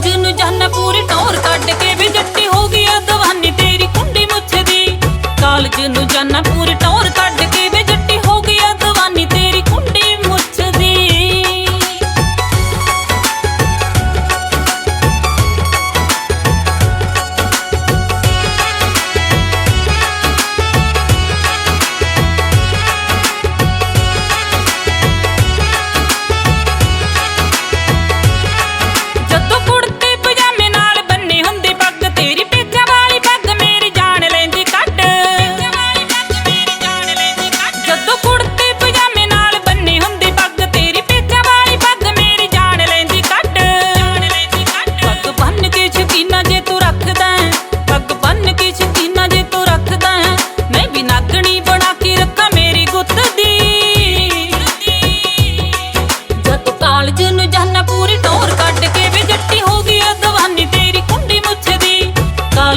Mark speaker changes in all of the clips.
Speaker 1: ਅੱਜ ਨੂੰ ਪੂਰੀ ਟੋਰ ਕੱਢ ਕੇ ਵੀ ਜੱਟੀ ਹੋ ਗਈ ਆ ਦਵਾਨੀ ਤੇਰੀ ਕੁੰਡੀ ਮੁੱਛ ਦੀ। ਕਾਲਜ ਨੂੰ ਜਾਨਾ ਪੂਰੀ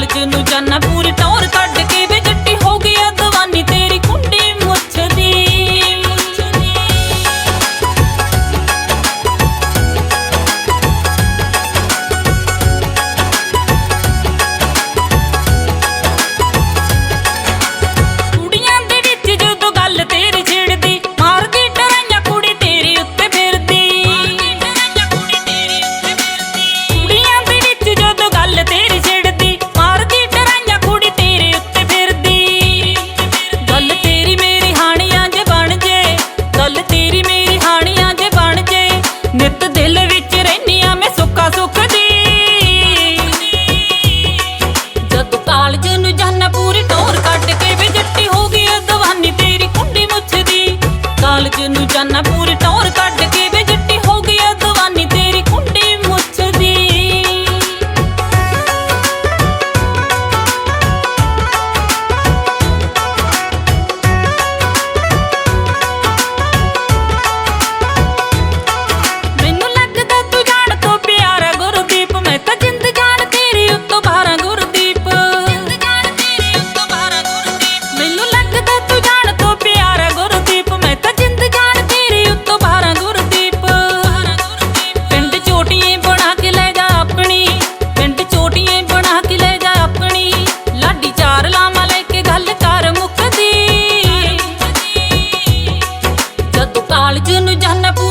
Speaker 1: కాల్చును జన్న 나